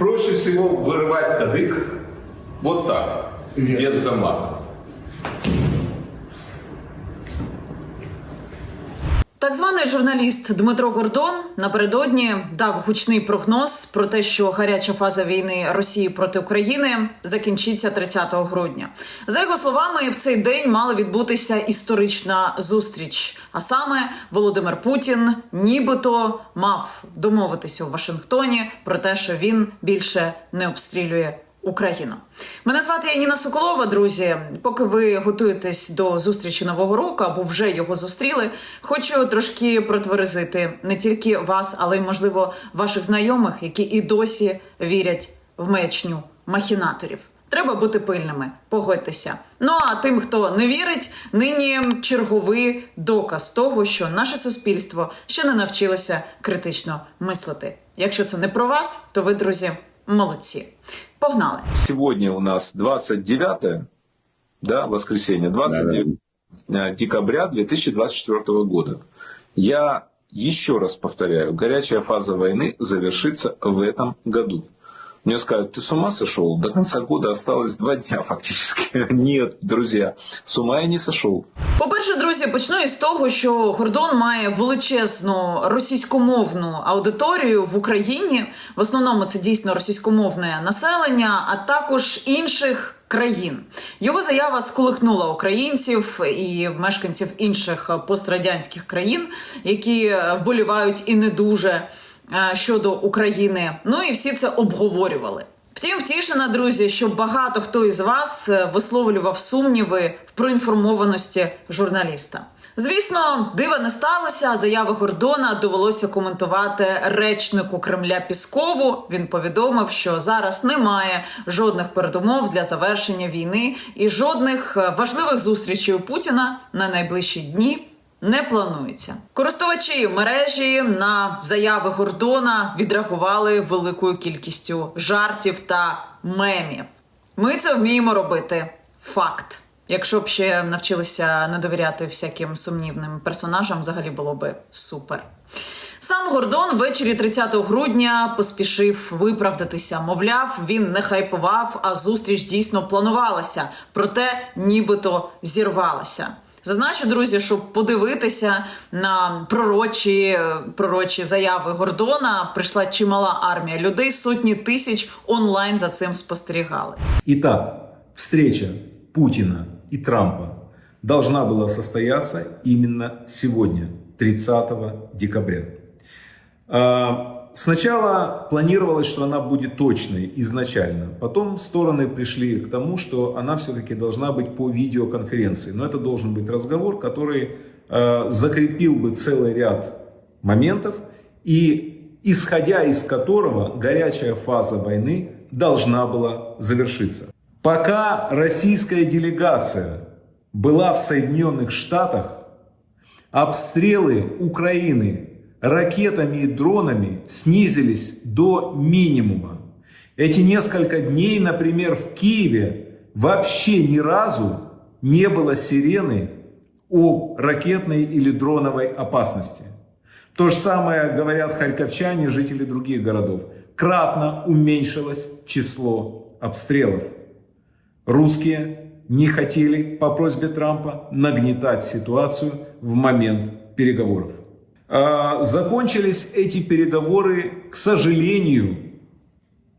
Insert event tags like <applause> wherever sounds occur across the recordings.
проще всего вырывать кадык вот так, без замаха. Так званий журналіст Дмитро Гордон напередодні дав гучний прогноз про те, що гаряча фаза війни Росії проти України закінчиться 30 грудня. За його словами, в цей день мала відбутися історична зустріч. А саме Володимир Путін нібито мав домовитися у Вашингтоні про те, що він більше не обстрілює Україну. Мене звати Яніна Соколова, друзі. Поки ви готуєтесь до зустрічі нового року або вже його зустріли, хочу трошки протверезити не тільки вас, але й можливо ваших знайомих, які і досі вірять в маячню махінаторів. Треба бути пильними, погодьтеся. Ну а тим, хто не вірить, нині черговий доказ того, що наше суспільство ще не навчилося критично мислити. Якщо це не про вас, то ви, друзі, молодці. Погнали! Сегодня у нас 29 да, воскресенье, 29 э, декабря 2024 года. Я еще раз повторяю, горячая фаза войны завершится в этом году. Мне скажут, ты с ума сошел? До конца года осталось два дня фактически. <laughs> Нет, друзья, с ума я не сошел. По-перше, друзі, почну із того, що Гордон має величезну російськомовну аудиторію в Україні. В основному це дійсно російськомовне населення, а також інших. Країн його заява сколихнула українців і мешканців інших пострадянських країн, які вболівають і не дуже щодо України. Ну і всі це обговорювали. Втім, втішена, друзі, що багато хто із вас е, висловлював сумніви в проінформованості журналіста. Звісно, дива не сталося. Заяви Гордона довелося коментувати речнику Кремля Піскову. Він повідомив, що зараз немає жодних передумов для завершення війни і жодних е, важливих зустрічей у Путіна на найближчі дні не планується. Користувачі мережі на заяви Гордона відреагували великою кількістю жартів та мемів. Ми це вміємо робити. Факт. Якщо б ще навчилися не довіряти всяким сумнівним персонажам, взагалі було би супер. Сам Гордон ввечері 30 грудня поспішив виправдатися. Мовляв, він не хайпував, а зустріч дійсно планувалася, проте нібито зірвалася. Зазначу, друзі, щоб подивитися на пророчі, пророчі заяви Гордона, прийшла чимала армія людей, сотні тисяч онлайн за цим спостерігали. Итак, встреча Путина и Трампа должна была состояться именно сегодня, 30 декабря. Сначала планировалось, что она будет точной изначально. Потом стороны пришли к тому, что она все-таки должна быть по видеоконференции. Но это должен быть разговор, который э, закрепил бы целый ряд моментов и исходя из которого горячая фаза войны должна была завершиться. Пока российская делегация была в Соединенных Штатах, обстрелы Украины ракетами и дронами снизились до минимума. Эти несколько дней, например, в Киеве вообще ни разу не было сирены о ракетной или дроновой опасности. То же самое говорят харьковчане, жители других городов. Кратно уменьшилось число обстрелов. Русские не хотели по просьбе Трампа нагнетать ситуацию в момент переговоров. А, Закончились эти переговоры, к сожалению,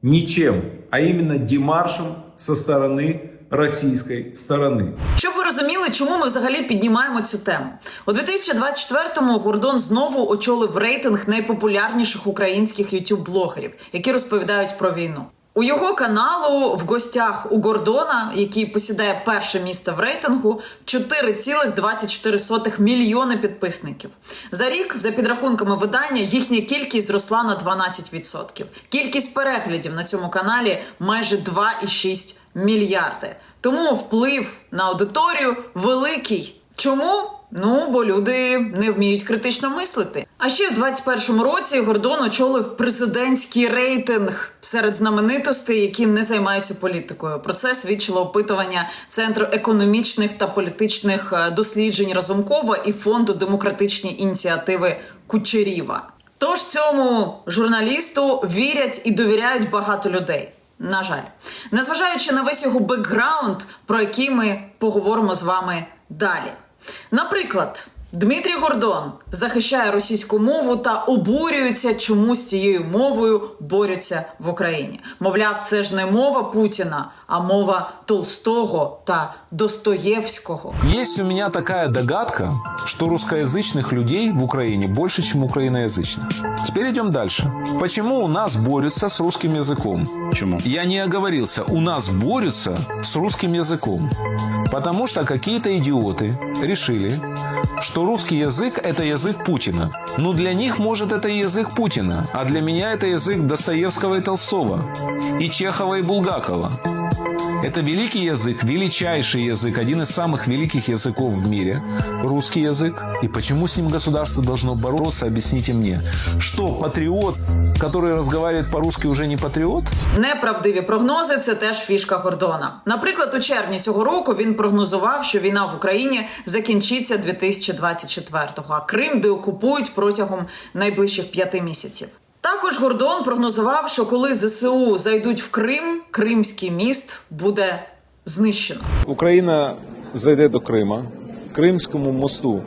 ничем, а именно демаршем со стороны российской стороны. Щоб ви розуміли, чому ми взагалі піднімаємо цю тему у 2024-му Гордон знову очолив рейтинг найпопулярніших українських ютуб-блогерів, які розповідають про війну. У його каналу в гостях у Гордона, який посідає перше місце в рейтингу, 4,24 мільйони підписників. За рік, за підрахунками видання, їхня кількість зросла на 12%. Кількість переглядів на цьому каналі майже 2,6 мільярди. Тому вплив на аудиторію великий. Чому? Ну, бо люди не вміють критично мислити. А ще в 21-му році Гордон очолив президентський рейтинг серед знаменитостей, які не займаються політикою. Про це свідчило опитування Центру економічних та політичних е, досліджень Разумкова і фонду демократичні ініціативи Кучеріва. Тож цьому журналісту вірять і довіряють багато людей. На жаль, незважаючи на весь його бекграунд, про який ми поговоримо з вами далі. Наприклад, Дмитрій Гордон захищає російську мову та обурюється, чому з цією мовою борються в Україні. Мовляв, це ж не мова Путіна, а мова Толстого та Достоєвського. Є у мене така догадка, что русскоязычных людей в Украине больше, чем украиноязычных. Теперь идем дальше. Почему у нас борются с русским языком? Почему? Я не оговорился. У нас борются с русским языком. Потому что какие-то идиоты решили, что русский язык – это язык Путина. Ну, для них, может, это язык Путина, а для меня это язык Достоевского и Толстого, и Чехова и Булгакова. Это великий язык, величайший язык, один из самых великих языков в мире. Русский язык. И почему с ним государство должно бороться, объясните мне. Что, патриот, который разговаривает по-русски, уже не патриот? Неправдиві прогнози це теж фішка Гордона. Наприклад, у червні цього року він прогнозував, що війна в Україні закінчиться 2024-го, а Крим деокупують протягом найближчих п'яти місяців. Також Гордон прогнозував, що коли ЗСУ зайдуть в Крим, Кримський міст буде знищено. Україна зайде до Крима, Кримському мосту.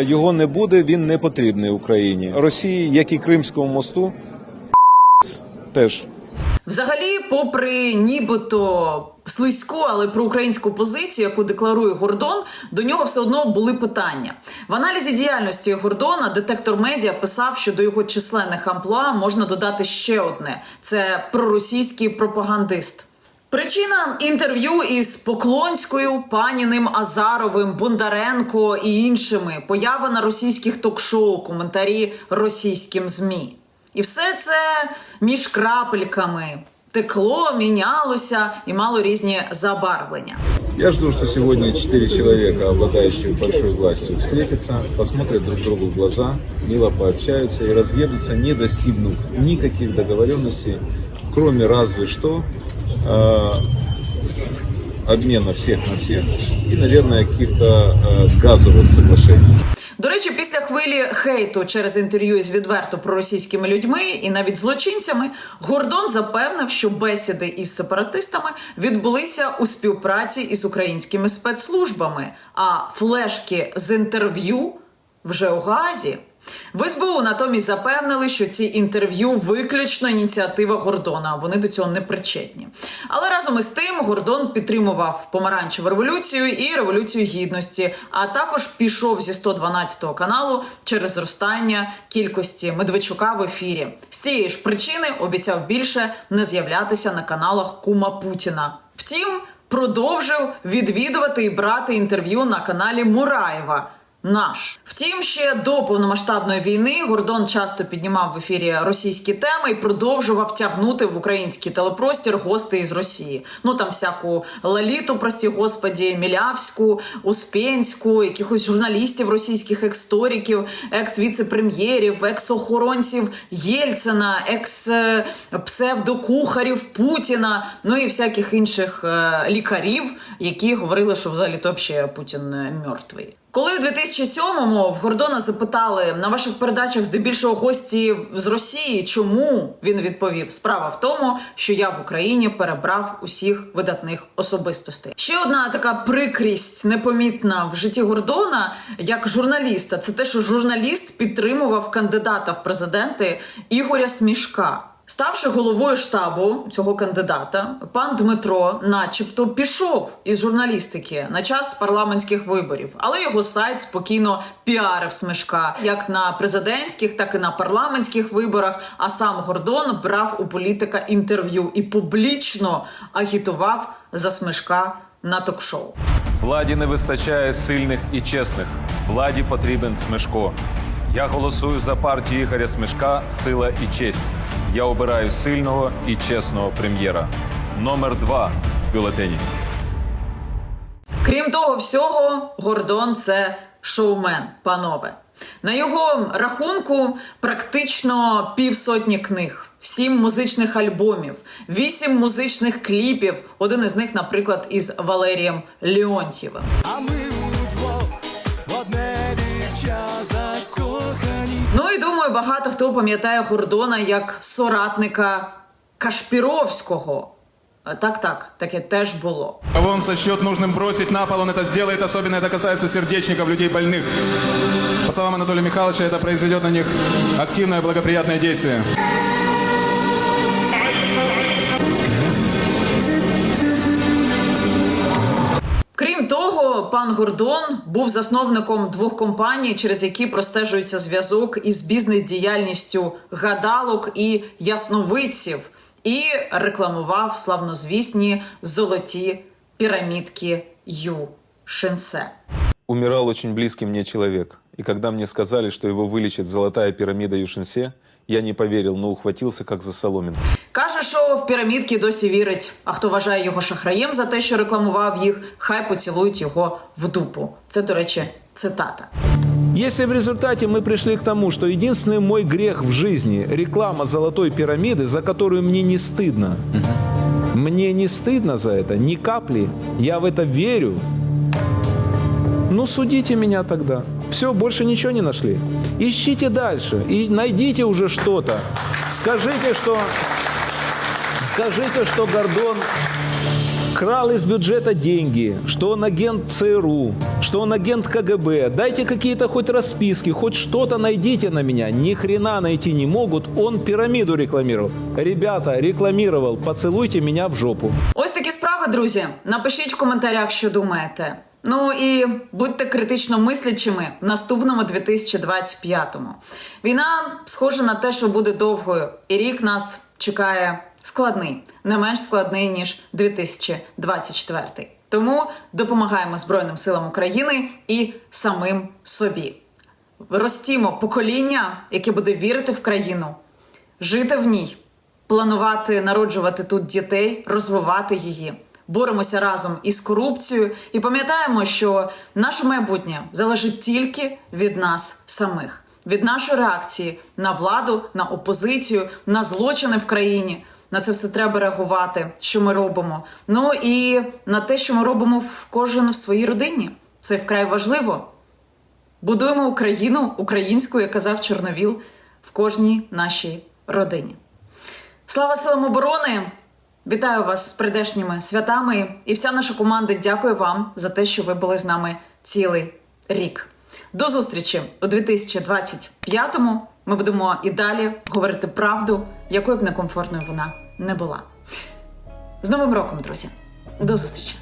Його не буде, він не потрібний Україні. Росії, як і Кримському мосту, теж. Взагалі, попри нібито слизьку, але проукраїнську позицію, яку декларує Гордон, до нього все одно були питання. В аналізі діяльності Гордона детектор медіа писав, що до його численних амплуа можна додати ще одне: це проросійський пропагандист. Причина інтерв'ю із Поклонською, Паніним, Азаровим, Бондаренко і іншими поява на російських ток-шоу, коментарі російським змі. І все це між крапельками текло, мінялося і мало різні забарвлення. Я жду, что сегодня четыре человека, обладающие большой властью, встретятся, посмотрят друг другу в глаза, мило пообщаются и разъедутся, не достигнув никаких договоренностей, кроме разве что э, обмена всех на всех и, наверное, каких-то э, газовых соглашений. Речі, після хвилі хейту через інтерв'ю із відверто проросійськими людьми і навіть злочинцями, Гордон запевнив, що бесіди із сепаратистами відбулися у співпраці із українськими спецслужбами, а флешки з інтерв'ю вже у Газі. В СБУ натомість запевнили, що ці інтерв'ю виключно ініціатива Гордона. Вони до цього не причетні. Але разом із тим Гордон підтримував помаранчеву революцію і революцію гідності, а також пішов зі 112 каналу через зростання кількості Медведчука в ефірі. З цієї ж причини обіцяв більше не з'являтися на каналах Кума Путіна. Втім, продовжив відвідувати і брати інтерв'ю на каналі Мураєва. Наш втім, ще до повномасштабної війни Гордон часто піднімав в ефірі російські теми і продовжував тягнути в український телепростір гостей із Росії. Ну там всяку Лаліту, прості господі, Мілявську, Успенську, якихось журналістів російських ексториків, екс-віце-прем'єрів, екс-охоронців Єльцина, екс-псевдокухарів Путіна, ну і всяких інших е, лікарів, які говорили, що взагалі то взагалі Путін е, мертвий. Коли у 2007-му в Гордона запитали на ваших передачах здебільшого гості з Росії, чому він відповів: справа в тому, що я в Україні перебрав усіх видатних особистостей. Ще одна така прикрість непомітна в житті Гордона як журналіста. Це те, що журналіст підтримував кандидата в президенти Ігоря Смішка. Ставши головою штабу цього кандидата, пан Дмитро, начебто, пішов із журналістики на час парламентських виборів, але його сайт спокійно піарив смешка як на президентських, так і на парламентських виборах. А сам Гордон брав у політика інтерв'ю і публічно агітував за смешка на ток-шоу. Владі не вистачає сильних і чесних. Владі потрібен Смешко. Я голосую за партію Ігоря Смешка Сила і честь. Я обираю сильного і чесного прем'єра. Номер два в бюлетені. Крім того всього, Гордон це шоумен, панове. На його рахунку практично півсотні книг, сім музичних альбомів, вісім музичних кліпів. Один із них, наприклад, із Валерієм Леонтьєвим. А ми багато хто пам'ятає Гордона як соратника Кашпіровського. Е, Так, так, таке теж було. Кого он сочтет нужным бросить на пол, он это сделает. Особенно это касается сердечников, людей больных. По словам Анатолия Михайловича, это произведет на них активное благоприятное действие. Крім того, пан Гордон був засновником двох компаній, через які простежується зв'язок із бізнес-діяльністю гадалок і ясновидців, і рекламував славнозвісні золоті пірамідки Ю Шинсе. Умирал очень близкий мне человек. И когда мне сказали, что его вылечит золотая пирамида Юшинсе, я не поверил, но ухватился как за соломинку. Каже, що в пірамідки досі вірить. А хто вважає його шахраєм за те, що рекламував їх, хай поцілують його в дупу. Це, до речі, цитата. Если в результате мы пришли к тому, что единственный мой грех в жизни – реклама золотой пирамиды, за которую мне не стыдно, мне не стыдно за это, ни капли, я в это верю, ну судите меня тогда. Все, больше ничего не нашли. Ищите дальше и найдите уже что-то. Скажите, что, скажите, что Гордон крал из бюджета деньги, что он агент ЦРУ, что он агент КГБ. Дайте какие-то хоть расписки, хоть что-то найдите на меня. Ни хрена найти не могут. Он пирамиду рекламировал. Ребята, рекламировал. Поцелуйте меня в жопу. Ось такі справи, друзі. Напишіть в коментарях, що думаєте. Ну і будьте критично мислячими в наступному 2025-му. Війна схожа на те, що буде довгою, і рік нас чекає складний, не менш складний ніж 2024. Тому допомагаємо Збройним силам України і самим собі. Ростімо покоління, яке буде вірити в країну, жити в ній, планувати народжувати тут дітей, розвивати її. Боремося разом із корупцією і пам'ятаємо, що наше майбутнє залежить тільки від нас самих, від нашої реакції на владу, на опозицію, на злочини в країні. На це все треба реагувати, що ми робимо. Ну і на те, що ми робимо в кожен в своїй родині. Це вкрай важливо. Будуємо Україну українську, як казав Чорновіл, в кожній нашій родині. Слава силам оборони! Вітаю вас з прийдешніми святами, і вся наша команда дякує вам за те, що ви були з нами цілий рік. До зустрічі у 2025-му. Ми будемо і далі говорити правду, якою б некомфортною вона не була. З Новим роком, друзі! До зустрічі!